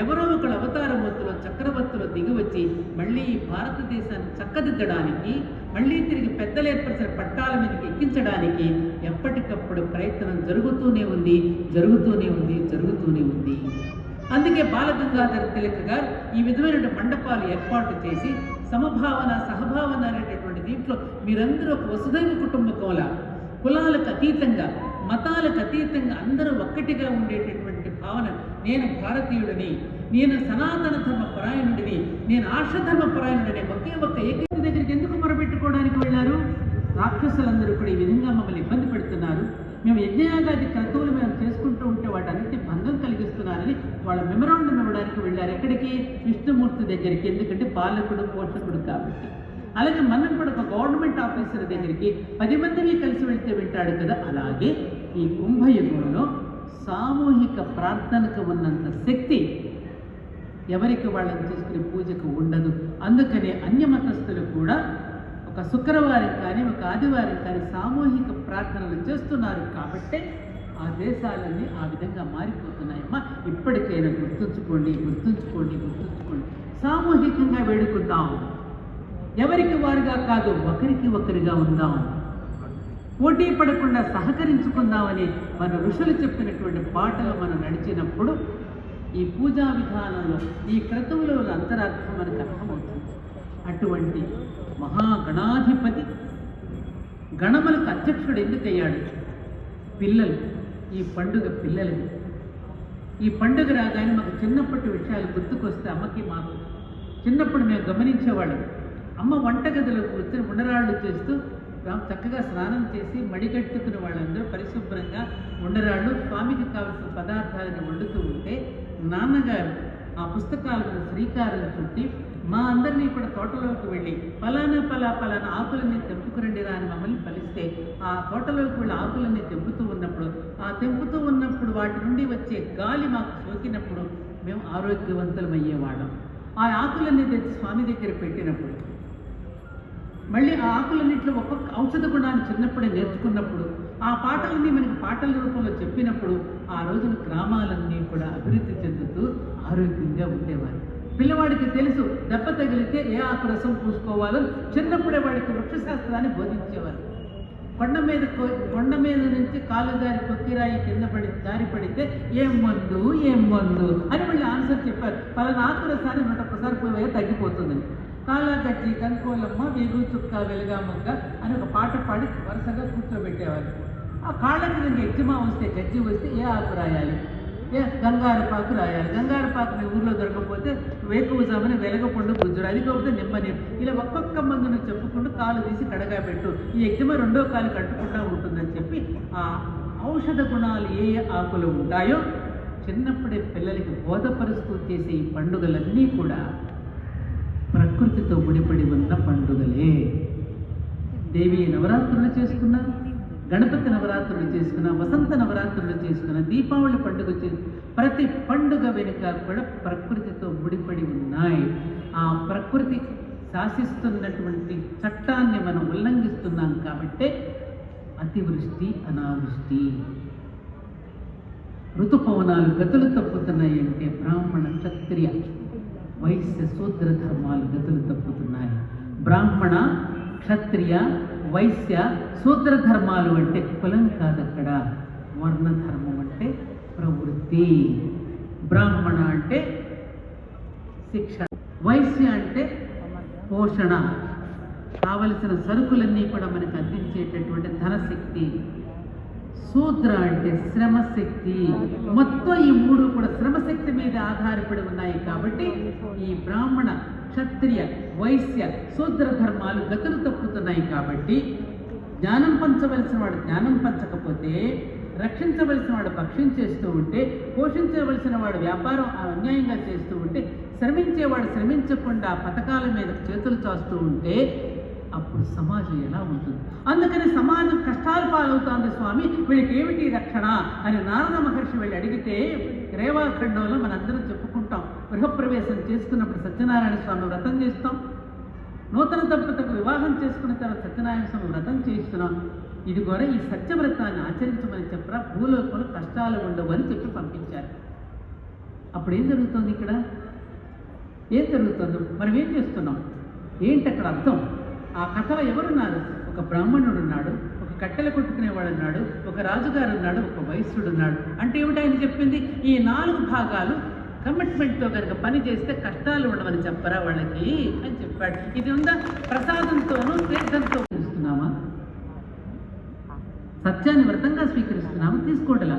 ఎవరో ఒకళ్ళు అవతారమూర్తులు చక్రవర్తులు దిగివచ్చి మళ్ళీ భారతదేశాన్ని చక్కదిద్దడానికి మళ్ళీ తిరిగి పెద్దలు ఏర్పరిచిన పట్టాల మీదకి ఎక్కించడానికి ఎప్పటికప్పుడు ప్రయత్నం జరుగుతూనే ఉంది జరుగుతూనే ఉంది జరుగుతూనే ఉంది. అందుకే బాలగంగాధర తిలక్ గారు ఈ విధమైన మండపాలు ఏర్పాటు చేసి సమభావన సహభావన అనేటటువంటి దీంట్లో మీరందరూ ఒక వసుదైవ కుటుంబకంలా కులాలకు అతీతంగా మతాలకు అతీతంగా అందరూ ఒక్కటిగా ఉండేటటువంటి భావన నేను భారతీయుడిని నేను సనాతన ధర్మ పరాయణుడిని నేను ఆర్షధర్మ పరాయణుడిని ఒకే ఒక్క ఏకైక దగ్గరికి ఎందుకు మొరపెట్టుకోవడానికి వెళ్ళారు? రాక్షసులందరూ కూడా ఈ విధంగా మమ్మల్ని ఇబ్బంది పెడుతున్నారు. మేము యజ్ఞయాగాది క్రతువులు మేము చేసుకుంటూ ఉంటే వాటన్నిటి భంగం కలిగిస్తున్నారని వాళ్ళ మెమరాండం ఇవ్వడానికి వెళ్ళారు. ఎక్కడికి? విష్ణుమూర్తి దగ్గరికి. ఎందుకంటే పాలకుడు పోషకుడు కాబట్టి. అలాగే మనం కూడా ఒక గవర్నమెంట్ ఆఫీసర్ దగ్గరికి పది మందిని కలిసి వెళ్తే వింటాడు కదా. అలాగే ఈ కుంభయుగంలో సామూహిక ప్రార్థనకు ఉన్నంత శక్తి ఎవరికి వాళ్ళని తీసుకునే పూజకు ఉండదు. అందుకనే అన్యమతస్థులు కూడా ఒక శుక్రవారం కానీ ఒక ఆదివారం కానీ సామూహిక ప్రార్థనలు చేస్తున్నారు. కాబట్టే ఆ దేశాలన్నీ ఆ విధంగా మారిపోతున్నాయమ్మా. ఇప్పటికైనా గుర్తుంచుకోండి గుర్తుంచుకోండి గుర్తుంచుకోండి. సామూహికంగా వేడుకుందాం. ఎవరికి వారుగా కాదు ఒకరికి ఒకరిగా ఉందాం పోటీ పడకుండా సహకరించుకుందామని మన ఋషులు చెప్పినటువంటి పాటలు మనం నడిచినప్పుడు ఈ పూజా విధానంలో ఈ క్రతువులో అంతరార్థం మనకు అర్థమవుతుంది. అటువంటి మహాగణాధిపతి గణములకు అధ్యక్షుడు ఎందుకయ్యాడు? పిల్లలు ఈ పండుగ పిల్లలది. ఈ పండుగ రాగానే మాకు చిన్నప్పటి విషయాలు గుర్తుకొస్తే అమ్మకి మాకు చిన్నప్పుడు మేము గమనించేవాళ్ళం. అమ్మ వంటగదిలో కూర్చొని ఉండరాళ్ళు చేస్తూ చక్కగా స్నానం చేసి మడిగట్టుకుని వాళ్ళందరూ పరిశుభ్రంగా ఉండరాళ్ళు స్వామికి కావలసిన పదార్థాలను వండుతూ ఉంటే నాన్నగారు ఆ పుస్తకాలను శ్రీకారం చుట్టి మా అందరినీ కూడా తోటలోకి వెళ్ళి ఫలానా ఫలా ఫలానా ఆకులన్నీ తెంపుకురండి రా అని మమ్మల్ని పలిస్తే ఆ తోటలోకి వెళ్ళి ఆకులన్నీ తెంపుతూ ఉన్నప్పుడు ఆ తెంపుతూ ఉన్నప్పుడు వాటి నుండి వచ్చే గాలి మాకు సోకినప్పుడు మేము ఆరోగ్యవంతులమయ్యేవాళ్ళం. ఆ ఆకులన్నీ తెచ్చి స్వామి దగ్గర పెట్టినప్పుడు మళ్ళీ ఆ ఆకులన్నింటిలో ఒక్కొక్క ఔషధ గుణాన్ని చిన్నప్పుడే నేర్చుకున్నప్పుడు ఆ పాటలన్నీ మనకి పాటల రూపంలో చెప్పినప్పుడు ఆ రోజున గ్రామాలన్నీ కూడా అభివృద్ధి చెందుతూ ఆరోగ్యంగా ఉండేవారు. పిల్లవాడికి తెలుసు దెబ్బ తగిలితే ఏ ఆకు రసం పూసుకోవాలో చిన్నప్పుడే వాడికి వృక్షశాస్త్రాన్ని బోధించేవారు. కొండ మీద కొ- కొండ మీద నుంచి కాలు జారి కొక్కిరాయి కింద పడి జారి పడితే ఏం మందు ఏం మందు అని మళ్ళీ ఆన్సర్ చెప్పారు. పలానా ఆకు రసాన్ని నూట ఒక్కసారి పోయే తగ్గిపోతుందని. కాలాగచ్చి కంకోలమ్మ వేగు చుక్క వెలుగామక్క అని ఒక పాట పాడి వరుసగా కూర్చోబెట్టేవారు. ఆ కాళ్ళకి రెండు ఎగ్జిమా వస్తే గజ్జి వస్తే ఏ ఆకు రాయాలి? ఏ గంగారపాకు రాయాలి? గంగారపాకు మీ ఊర్లో దొరకకపోతే వేకువజామని వెలగపండు గుజ్జుడు అది కాకపోతే నిమ్మనీరు ఇలా ఒక్కొక్క మందును చెప్పుకుంటూ కాలు తీసి కడగా పెట్టు. ఈ ఎగ్జిమ రెండో కాలు కట్టుకుంటా ఉంటుందని చెప్పి ఆ ఔషధ గుణాలు ఏ ఏ ఆకులు ఉంటాయో చిన్నప్పుడే పిల్లలకి బోధపరుస్తూ చేసే ఈ పండుగలన్నీ కూడా ప్రకృతితో ముడిపడి ఉన్న పండుగలే. దేవి నవరాత్రులు చేసుకున్నా గణపతి నవరాత్రులు చేసుకున్నా వసంత నవరాత్రులు చేసుకున్నా దీపావళి పండుగ ప్రతి పండుగ వెనుక కూడా ప్రకృతితో ముడిపడి ఉన్నాయి. ఆ ప్రకృతి శాసిస్తున్నటువంటి చట్టాన్ని మనం ఉల్లంఘిస్తున్నాం కాబట్టే అతివృష్టి అనావృష్టి. ఋతుపవనాలు గతులు తప్పుతున్నాయి అంటే బ్రాహ్మణ క్షత్రియ. వైశ్య శూద్ర ధర్మాలు గతులు తప్పుతున్నాయి బ్రాహ్మణ క్షత్రియ వైశ్య శూద్ర ధర్మాలు అంటే కులం కాదక్కడ వర్ణ ధర్మం అంటే ప్రవృత్తి బ్రాహ్మణ అంటే శిక్ష వైశ్య అంటే పోషణ కావలసిన సరుకులన్నీ కూడా మనకు అందించేటటువంటి ధనశక్తి శూద్ర అంటే శ్రమశక్తి. మొత్తం ఈ మూడు కూడా శ్రమశక్తి మీద ఆధారపడి ఉన్నాయి కాబట్టి ఈ బ్రాహ్మణ క్షత్రియ వైశ్య శూద్ర ధర్మాలు గతులు తప్పుతున్నాయి కాబట్టి జ్ఞానం పంచవలసిన వాడు జ్ఞానం పంచకపోతే రక్షించవలసిన వాడు భక్షించేస్తూ ఉంటే పోషించవలసిన వాడు వ్యాపారం అన్యాయంగా చేస్తూ ఉంటే శ్రమించేవాడు శ్రమించకుండా పథకాల మీద చేతులు చాస్తూ ఉంటే అప్పుడు సమాజం ఎలా ఉంటుంది? అందుకని సమాజం కష్టాలు పాలవుతోంది స్వామి. వీళ్ళకి ఏమిటి రక్షణ? అని నారద మహర్షి వెళ్ళి అడిగితే రేవాఖండంలో మనందరం చెప్పుకుంటాం. గృహప్రవేశం చేసుకున్నప్పుడు సత్యనారాయణ స్వామి వ్రతం చేస్తాం. నూతన దంపతులకు వివాహం చేసుకున్న తర్వాత సత్యనారాయణ స్వామి వ్రతం చేస్తున్నాం. ఇది కూడా ఈ సత్యవ్రతాన్ని ఆచరించమని చెప్పరా? భూలోకంలో కష్టాలు ఉండవు అని చెప్పి పంపించారు. అప్పుడు ఏం జరుగుతుంది ఇక్కడ? ఏం జరుగుతుందో? మనం ఏం చేస్తున్నాం? ఏంటి అక్కడ అర్థం? ఆ కథలో ఎవరున్నారు? ఒక బ్రాహ్మణుడు ఉన్నాడు ఒక కట్టెలు కొట్టుకునేవాడు ఉన్నాడు ఒక రాజుగారు ఉన్నాడు ఒక వైశ్యుడు ఉన్నాడు అంటే ఏమిటి ఆయన చెప్పింది? ఈ నాలుగు భాగాలు కమిట్మెంట్తో కనుక పని చేస్తే కష్టాలు ఉండవని చెప్పరా వాళ్ళకి అని చెప్పాడు. ఇది ఉందా? ప్రసాదంతోనూ తీర్థంతో ఇస్తున్నామా సత్యాన్ని వ్రతంగా స్వీకరిస్తున్నాము? తీసుకోవటలా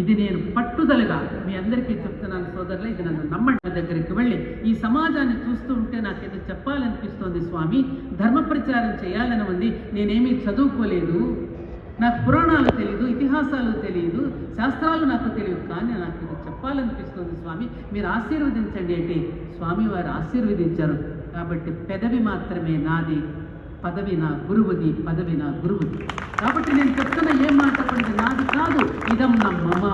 ఇది నేను పట్టుదలగా మీ అందరికీ చెప్తున్నాను సోదరులే ఇది నన్ను నమ్మండి దగ్గరికి వెళ్ళి ఈ సమాజాన్ని చూస్తూ ఉంటే నాకేదో చెప్పాలనిపిస్తోంది స్వామి. ధర్మ ప్రచారం చేయాలని ఉంది నేనేమీ చదువుకోలేదు. నాకు పురాణాలు తెలియదు ఇతిహాసాలు తెలియదు శాస్త్రాలు నాకు తెలియదు కానీ నాకు ఇది చెప్పాలనిపిస్తుంది స్వామి. మీరు ఆశీర్వదించండి అంటే స్వామి వారు ఆశీర్వదించారు. కాబట్టి పెదవి మాత్రమే నాది. పదవి నా గురువుది పదవి నా గురువుది. కాబట్టి నేను చెప్తున్న ఏం మాట్లాడింది నాది కాదు ఇదం నా మమ.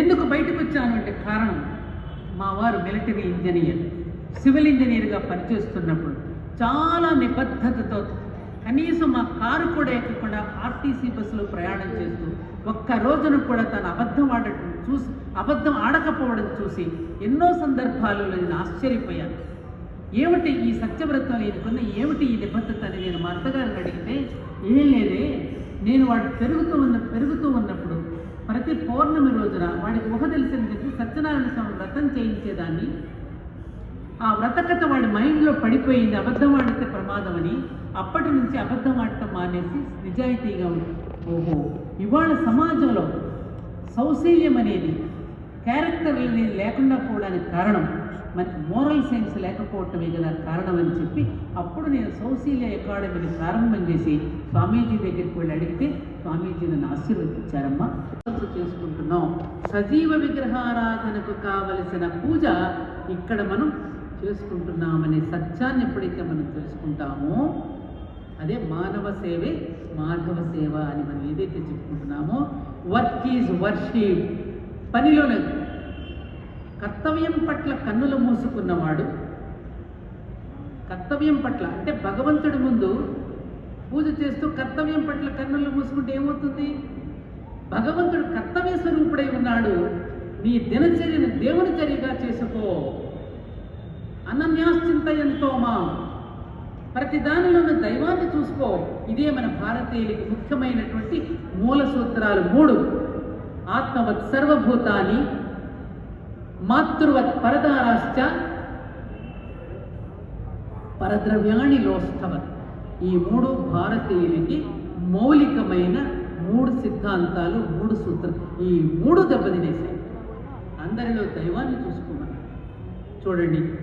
ఎందుకు బయటకు వచ్చాను అంటే కారణం మా వారు మిలిటరీ ఇంజనీర్ సివిల్ ఇంజనీర్గా పనిచేస్తున్నప్పుడు చాలా నిబద్ధతతో కనీసం మా కారు కూడా ఎక్కకుండా ఆర్టీసీ బస్సులో ప్రయాణం చేస్తూ ఒక్క రోజున కూడా తను అబద్ధం ఆడటం చూసి అబద్ధం ఆడకపోవడం చూసి ఎన్నో సందర్భాలలో నేను ఆశ్చర్యపోయాను. ఏమిటి ఈ సత్యవ్రతం ఎన్నుకున్న ఏమిటి ఈ నిబద్ధత అని నేను మా అత్తగారిని అడిగితే ఏం లేదే నేను వాడు పెరుగుతూ ఉన్న పెరుగుతూ ఉన్నప్పుడు ప్రతి పౌర్ణమి రోజున వాడికి ఊహ తెలిసిన తెలిసి సత్యనారాయణ స్వామి వ్రతం చేయించేదాన్ని. ఆ వ్రతకథ వాడి మైండ్లో పడిపోయింది అబద్ధం ఆడితే ప్రమాదం అని అప్పటి నుంచి అబద్ధం ఆడటం మానేసి నిజాయితీగా ఉంది. ఓహో ఇవాళ సమాజంలో సౌశీల్యం అనేది క్యారెక్టర్ అనేది లేకుండా పోవడానికి కారణం మరి మోరల్ సైన్స్ లేకపోవటమే కదా కారణం అని చెప్పి అప్పుడు నేను సౌశీల్య అకాడమీని ప్రారంభం చేసి స్వామీజీ దగ్గరికి వెళ్ళి అడిగితే స్వామీజీ నన్ను ఆశీర్వదించారమ్మా. చేసుకుంటున్నాం. సజీవ విగ్రహారాధనకు కావలసిన పూజ ఇక్కడ మనం చేసుకుంటున్నామనే సత్యాన్ని ఎప్పుడైతే మనం తెలుసుకుంటామో అదే మానవ సేవే మాధవ సేవ అని మనం ఏదైతే చెప్పుకుంటున్నామో వర్క్ ఈజ్ వర్షిప్. పనిలోనే కర్తవ్యం పట్ల కన్నులు మూసుకున్నవాడు. కర్తవ్యం పట్ల అంటే భగవంతుడి ముందు పూజ చేస్తూ కర్తవ్యం పట్ల కన్నులు మూసుకుంటే ఏమవుతుంది? భగవంతుడు కర్తవ్య స్వరూపుడై ఉన్నాడు. నీ దినచర్యను దేవుని చర్యగా చేసుకో. అనన్యాశ్చింతయంతో మా ప్రతి దానిలోనూ దైవాన్ని చూసుకో. ఇదే మన భారతీయులకి ముఖ్యమైనటువంటి మూల సూత్రాలు మూడు. ఆత్మవత్ సర్వభూతాన్ని మాతృవత్ పరదారాశ్చ పరద్రవ్యాణి లోష్టవత్ ఈ మూడు భారతీయులకి మౌలికమైన మూడు సిద్ధాంతాలు మూడు సూత్రం. ఈ మూడు దెబ్బతినేసాయి అందరిలో దైవాన్ని చూసుకోమని. చూడండి.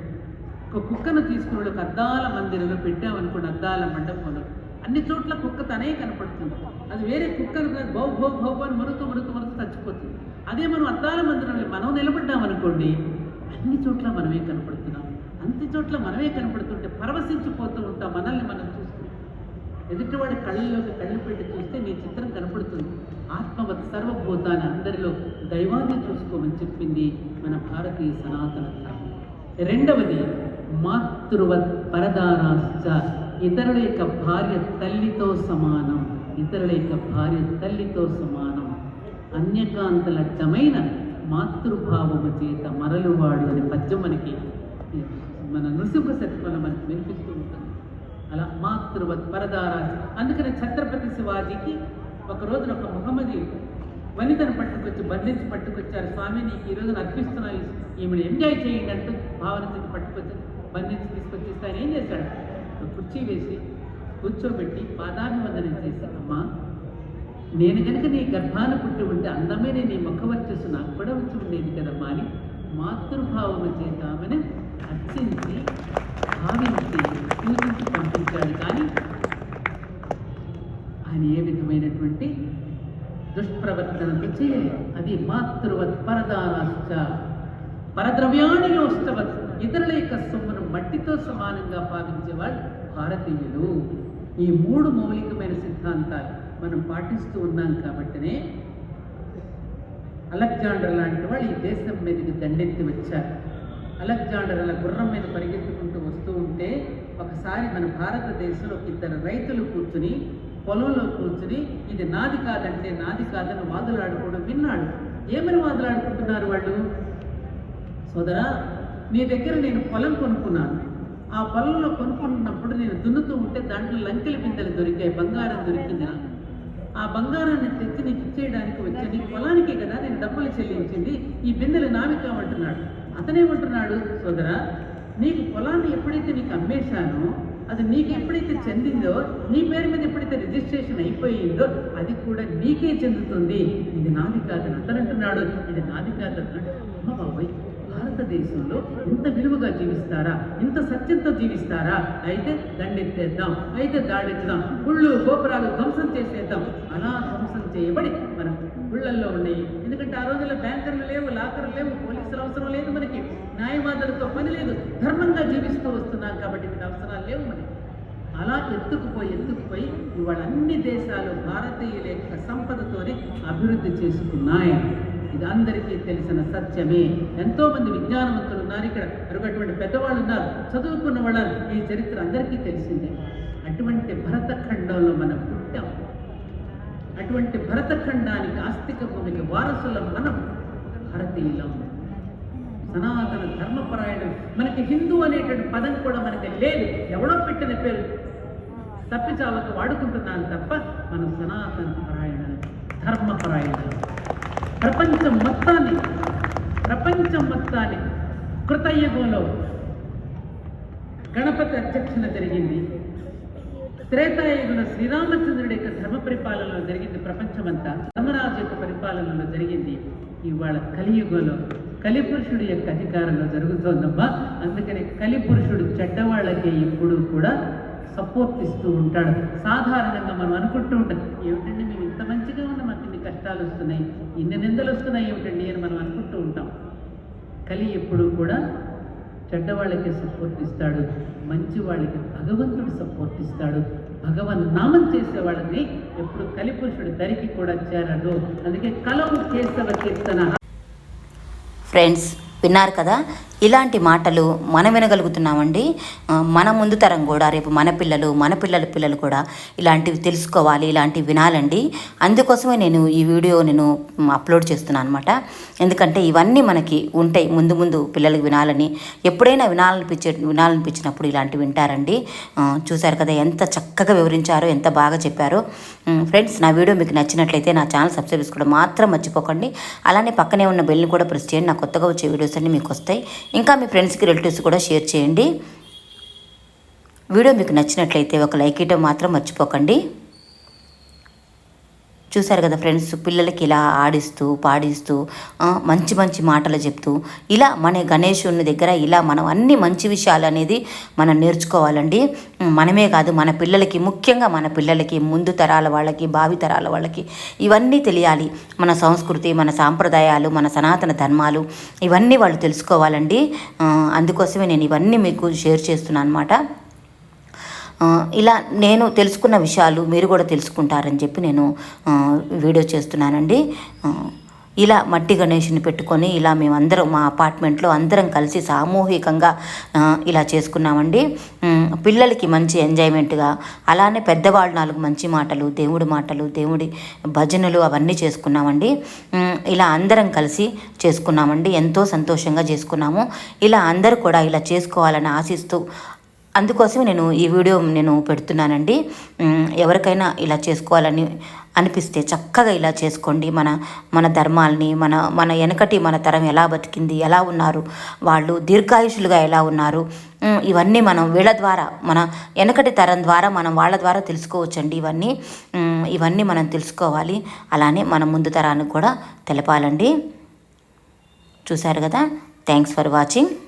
ఒక కుక్కను తీసుకుని ఒక అద్దాల మందిరంలో పెట్టామనుకోండి అద్దాల మండపంలో. అన్ని చోట్ల కుక్క తనే కనపడుతుంది. అది వేరే కుక్కను బౌ బౌ బౌ అని మరుతూ మరుతూ మరుతూ చచ్చిపోతుంది. అదే మనం అద్దాల మందిరంలో మనం నిలబడ్డామనుకోండి అన్ని చోట్ల మనమే కనపడుతున్నాం. అన్ని చోట్ల మనమే కనపడుతుంటే పరవశించిపోతూ ఉంటాం మనల్ని మనం చూస్తూ. ఎదుటివాడి కళ్ళలోకి కళ్ళు పెట్టి చూస్తే నీ చిత్రం కనపడుతుంది. ఆత్మవత్ సర్వభూతాన్ని అందరిలో దైవాన్ని చూసుకోమని చెప్పింది మన భారతీయ సనాతన ధర్మం. రెండవది మాతృవత్ పరదారాశ్చ ఇతరుల యొక్క భార్య తల్లితో సమానం. ఇతరుల యొక్క భార్య తల్లితో సమానం. అన్యకాంతలట్టమైన మాతృభావము చేత మరలువాడు అనే పద్యం మనకి మన నృసింహ శతకంలో మనకి వినిపిస్తూ ఉంటుంది. అలా మాతృవత్ పరదారాజు. అందుకని ఛత్రపతి శివాజీకి ఒక రోజున ఒక ముహమ్మది వనితను పట్టుకొచ్చి బంధించి పట్టుకొచ్చారు. స్వామి నీకు ఈరోజు రోజున అర్పిస్తున్నా ఈమెను ఎంజాయ్ చేయండి అంటూ భావన చేతి పట్టుకొచ్చి బంధించి తీసుకొచ్చి ఆయన ఏం చేశాడు? కుర్చీ వేసి కూర్చోబెట్టి పాదాభివందనం చేసి అమ్మ నేను కనుక నీ గర్భాన పుట్టి ఉంటే అందమైన నీ ముఖ వచ్చేసి నాకు కూడా వచ్చి ఉండేది కదమ్మా అని మాతృభావము చేద్దామని అర్చించి భావించి పూజించి పంపించాడు. కానీ ఆయన ఏ విధమైనటువంటి దుష్ప్రవర్తనకు చేయలేదు అది మాతృవత్ పరదానాశ్చ పరద్రవ్యాణి యోష్టవత్ ఇతరుల యొక్క సొమ్మును మట్టితో సమానంగా భావించేవాళ్ళు భారతీయులు ఈ మూడు మౌలికమైన సిద్ధాంతాలు మనం పాటిస్తూ ఉన్నాం కాబట్టినే అలెగ్జాండర్ లాంటి వాళ్ళు ఈ దేశం మీదకి దండెత్తి వచ్చారు. అలెగ్జాండర్ అలా గుర్రం మీద పరిగెత్తుకుంటూ వస్తూ ఉంటే ఒకసారి మన భారతదేశంలో ఇద్దరు రైతులు కూర్చుని పొలంలో కూర్చుని ఇది నాది కాదంటే నాది కాదని వాదులాడుకోవడం విన్నాడు. ఏమని వాదులాడుకుంటున్నారు వాళ్ళు? సోదరా నీ దగ్గర నేను పొలం కొనుక్కున్నాను. ఆ పొలంలో కొనుక్కున్నప్పుడు నేను దున్నుతూ ఉంటే దాంట్లో లంకెల బిందెలు దొరికాయి బంగారం దొరికింది నాకు. ఆ బంగారాన్ని తెచ్చి నీకు ఇచ్చేయడానికి వచ్చాను నీ పొలానికే కదా నేను డబ్బులు చెల్లించింది. ఈ బిందెలు నావి కావంటున్నాడు. అతనేమంటున్నాడు సోదరా నీకు పొలాన్ని ఎప్పుడైతే నీకు అమ్మేశానో అది నీకు ఎప్పుడైతే చెందిందో నీ పేరు మీద ఎప్పుడైతే రిజిస్ట్రేషన్ అయిపోయిందో అది కూడా నీకే చెందుతుంది. ఇది నాది కాదని అతను అంటున్నాడు. ఇది నాది కాదన్నాడు. అమ్మ బాబాయ్. భారతదేశంలో ఇంత విలువగా జీవిస్తారా? ఇంత సత్యంతో జీవిస్తారా? అయితే దండెత్తేద్దాం అయితే దాడెత్తుదాం గుళ్ళు గోపురాలు ధ్వంసం చేసేద్దాం. అలా ధ్వంసం చేయబడి మన గుళ్ళల్లో ఉన్నాయి. ఎందుకంటే ఆ రోజుల్లో బ్యాంకర్లు లేవు లాకర్లు లేవు పోలీసులు అవసరం లేదు మనకి. న్యాయవాదులతో పని లేదు. ధర్మంగా జీవిస్తూ వస్తున్నాం కాబట్టి ఇక్కడ అవసరాలు లేవు మనకి. అలా ఎత్తుకుపోయి ఎత్తుకుపోయి ఇవాళ అన్ని దేశాలు భారతీయుల యొక్క సంపదతోనే అభివృద్ధి చేసుకున్నాయి. ఇది అందరికీ తెలిసిన సత్యమే. ఎంతో మంది విజ్ఞానవంతులు ఉన్నారు ఇక్కడ. అటువంటి పెద్దవాళ్ళు ఉన్నారు. చదువుకున్న వాళ్ళ ఈ చరిత్ర అందరికీ తెలిసిందే. అటువంటి భరతఖండంలో మనం పుట్టాం. అటువంటి భరతఖండానికి ఆస్తిక భూమికి వారసులం మనం భారతీయులం. సనాతన ధర్మపరాయణం. మనకి హిందూ అనేటువంటి పదం కూడా మనకి లేదు. ఎవడో పెట్టిన పేరు. తప్పిచావక వాడుకుంటున్నాను తప్ప మనం సనాతన పరాయణ ధర్మపరాయణం ప్రపంచం మొత్తాన్ని ప్రపంచం మొత్తాన్ని కృతయుగంలో గణపతి అధ్యక్షన జరిగింది. త్రేతాయుగంలో శ్రీరామచంద్రుడి యొక్క ధర్మ పరిపాలనలో జరిగింది ప్రపంచమంతా. ధర్మరాజు యొక్క పరిపాలనలో జరిగింది ఇవాళ కలియుగంలో. కలిపురుషుడి యొక్క అధికారంలో జరుగుతోందమ్మా అందుకని కలిపురుషుడు చెడ్డవాళ్ళకి ఎప్పుడు కూడా సపోర్ట్ ఇస్తూ ఉంటాడు. సాధారణంగా మనం అనుకుంటూ ఉంటాం ఏమిటంటే మేము ఇంత మంచిగా ఉన్నాం మాకు ఇన్ని కష్టాలు వస్తున్నాయి ఇన్ని నిందలు వస్తున్నాయి ఏమిటండి అని మనం అనుకుంటూ ఉంటాం. కలి ఎప్పుడూ కూడా చెడ్డవాళ్ళకి సపోర్ట్ ఇస్తాడు మంచి వాళ్ళకి భగవంతుడు సపోర్ట్ ఇస్తాడు. భగవన్ నామం చేసే వాళ్ళని ఎప్పుడు కలిపురుషుడు దరికి కూడా చేరదు. అందుకే కలవు కేశవ కీర్తన. ఫ్రెండ్స్ విన్నారు కదా? ఇలాంటి మాటలు మనం వినగలుగుతున్నామండి. మన ముందు తరం కూడా రేపు మన పిల్లలు మన పిల్లల పిల్లలు కూడా ఇలాంటివి తెలుసుకోవాలి ఇలాంటివి వినాలండి. అందుకోసమే నేను ఈ వీడియో నేను అప్లోడ్ చేస్తున్నాను అనమాట ఎందుకంటే ఇవన్నీ మనకి ఉంటాయి ముందు ముందు పిల్లలకు వినాలని. ఎప్పుడైనా వినాలనిపించే వినాలనిపించినప్పుడు ఇలాంటివి వింటారండి. చూశారు కదా ఎంత చక్కగా వివరించారో ఎంత బాగా చెప్పారో. ఫ్రెండ్స్ నా వీడియో మీకు నచ్చినట్లయితే నా ఛానల్ సబ్స్క్రైబ్ చేసుకోవడం మాత్రం మర్చిపోకండి. అలానే పక్కనే ఉన్న బెల్ని కూడా ప్రెస్ చేయండి. నా కొత్తగా వచ్చే వీడియోస్ అన్ని మీకు వస్తాయి. ఇంకా మీ ఫ్రెండ్స్కి రిలేటివ్స్ కూడా షేర్ చేయండి. వీడియో మీకు నచ్చినట్లయితే ఒక లైక్ ఇవ్వడం మాత్రం మర్చిపోకండి. చూశారు కదా ఫ్రెండ్స్ పిల్లలకి ఇలా ఆడిస్తూ పాడిస్తూ మంచి మంచి మాటలు చెప్తూ ఇలా మన గణేశుని దగ్గర ఇలా మనం అన్ని మంచి విషయాలు అనేది మనం నేర్చుకోవాలండి. మనమే కాదు మన పిల్లలకి ముఖ్యంగా మన పిల్లలకి ముందు తరాల వాళ్ళకి భావి తరాల వాళ్ళకి ఇవన్నీ తెలియాలి. మన సంస్కృతి మన సాంప్రదాయాలు మన సనాతన ధర్మాలు ఇవన్నీ వాళ్ళు తెలుసుకోవాలండి. అందుకోసమే నేను ఇవన్నీ మీకు షేర్ చేస్తున్నాను అనమాట ఇలా నేను తెలుసుకున్న విషయాలు మీరు కూడా తెలుసుకుంటారని చెప్పి నేను వీడియో చేస్తున్నానండి. ఇలా మట్టి గణేషుని పెట్టుకొని ఇలా మేమందరం మా అపార్ట్మెంట్లో అందరం కలిసి సామూహికంగా ఇలా చేసుకున్నామండి. పిల్లలకి మంచి ఎంజాయ్మెంట్గా అలానే పెద్దవాళ్ళు నాలుగు మంచి మాటలు దేవుడి మాటలు దేవుడి భజనలు అవన్నీ చేసుకున్నామండి. ఇలా అందరం కలిసి చేసుకున్నామండి. ఎంతో సంతోషంగా చేసుకున్నాము. ఇలా అందరూ కూడా ఇలా చేసుకోవాలని ఆశిస్తూ అందుకోసం నేను ఈ వీడియో నేను పెడుతున్నానండి. ఎవరికైనా ఇలా చేసుకోవాలని అనిపిస్తే చక్కగా ఇలా చేసుకోండి. మన మన ధర్మాల్ని మన మన వెనకటి మన తరం ఎలా బతికింది ఎలా ఉన్నారు వాళ్ళు దీర్ఘాయుషులుగా ఎలా ఉన్నారు. ఇవన్నీ మనం వీళ్ళ ద్వారా మన వెనకటి తరం ద్వారా మనం వాళ్ళ ద్వారా తెలుసుకోవచ్చండి ఇవన్నీ. ఇవన్నీ మనం తెలుసుకోవాలి. అలానే మన ముందు తరానికి కూడా తెలపాలండి. చూశారు కదా? Thanks for watching.